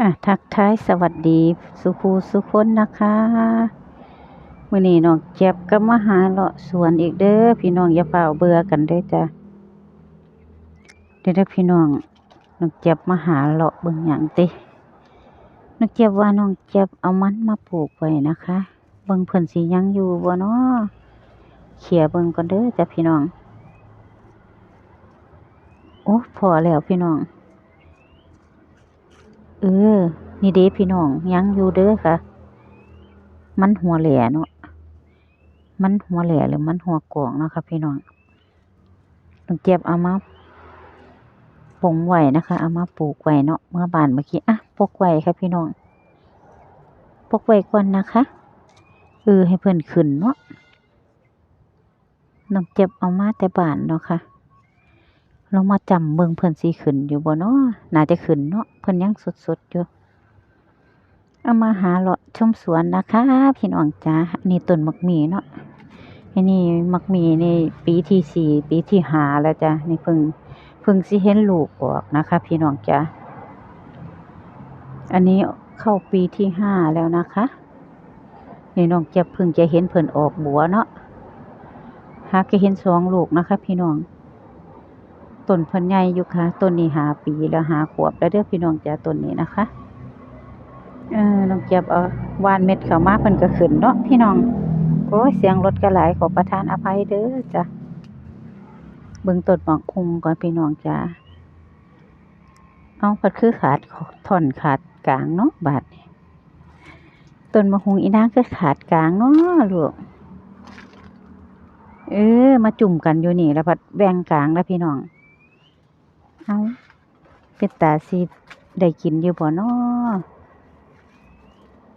อะทักทายสวัสดีสุภูสุคนนะคะมื้อนี้น้องเจ็บก็มาหาเลาะสวนอีกเด้อพี่น้องอย่าเฝ้าเบื่อกันเด้อจ้ะเด้อพี่น้องน้องเจ็บมาหาเลาะเบิ่งหยังติน้องเจ็บว่าน้องเจ็บเอามันมาปลูกไว้นะคะเบิ่งเพิ่นสิยังอยู่บ่น้อเขี่ยเบิ่งก่อนเด้อจ้ะพี่น้องโอ้พอแล้วพี่น้อง เออ นี่เด้พี่น้องยังอยู่เด้อค่ะ มันหัวแหล่เนาะ มันหัวแหล่หรือมันหัวกวางเนาะค่ะพี่น้องเจี๊ยบเอามาปงไว้นะคะเอามาปลูกไว้เนาะเมื่อบานเมื่อกี้อะปกไว้ค่ะพี่น้องปกไว้ก่อนนะคะเออให้เพิ่อนขึ้นเนาะน้องเจ็บเอามาแต่บานเนาะค่ะ ลองมาจำเบิ่งเพิ่นสิขึ้นอยู่บ่เนาะน่าจะขึ้นเนาะเพิ่นยังสดๆอยู่เอามาหาเลาะชมสวนนะคะพี่น้องจ้านนี้ต้นมักมีเนาะอันนี้มักมีนี่ปีที่สี่ปีที่ห้าแล้วจ้ะนี่เพิ่งเพิ่งสิเห็นลูกออกนะคะ พี่น้องจ้าอันนี้เข้าปีที่ห้าแล้วนะคะนี่น้องจะเพิ่งจะเห็นเพิ่นออกบัวเนาะหากจะเห็นสองลูกนะคะ พี่น้อง ต้นเพิ่นใหญ่อยู่ค่ะต้นนี้หาปีแล้วหาขวบแล้วเด้อพี่น้องจ้าต้นนี้นะคะเออน้องเจ็บเอาวานเม็ดเข้ามาเพิ่นก็ขึ้นเนาะพี่น้องโอ้ยเสียงรถก็หลายขอประทานอภัยเด้อจ้ะเบิ่งต้นหมอกคุมก่อนพี่น้องจ้าเอาพัดคือขาดท่อนขาดกลางเนาะบาดต้นมะฮุงอีนางคือขาดกลางเนาะลูกเออ มาจุ่มกันอยู่นี่ แล้วพัดแบ่งกลางแล้วพี่น้อง เอาเป็นตาสิได้กินอยู่บ่เนาะ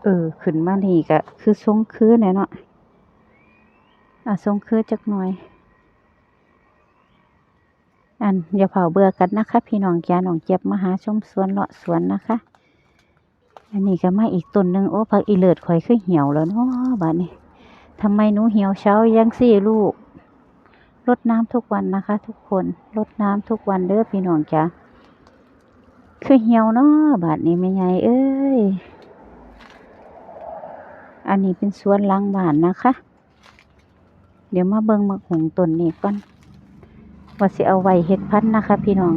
เออ ขึ้นมานี่ก็คือทรงคือแหละเนาะอะทรงคือจักหน่อย อันอย่าเผาเบื่อกันนะคะ พี่น้องจ้าน้องเจ็บมาหาชมสวนเลาะสวนนะคะ อันนี้ก็มาอีกต้นหนึ่งโอ้ผักอีเลิศข่อยคือเหี่ยวแล้วเนาะบัดนี้ทำไมหนูเหี่ยวเช้ายังสี่ลูก รดน้ำทุกวันนะคะ ทุกคนรดน้ำทุกวันเด้อพี่น้องจ้าคือเหี่ยวเนาะบาดนี้ไม่ใหญ่เอ้ยอันนี้เป็นสวนล้างบ้านนะคะ เดี๋ยวมาเบิ่งมักหงต้นนี้ก่อนว่าสิเอาไว้เฮ็ดพันธ์นะคะ พี่น้อง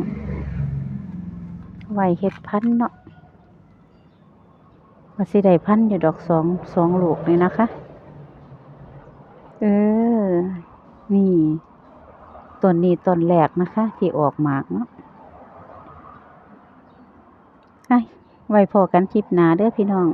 ไว้เฮ็ดพันธ์เนาะว่าสิได้พันธุ์อยู่ดอกสองสองลูกนี่นะคะ เออ นี่ ต้นนี้ต้นแรกนะคะ ที่ออกหมากเนาะไอ้ไว้พอกันคลิปหนาเด้อพี่น้อง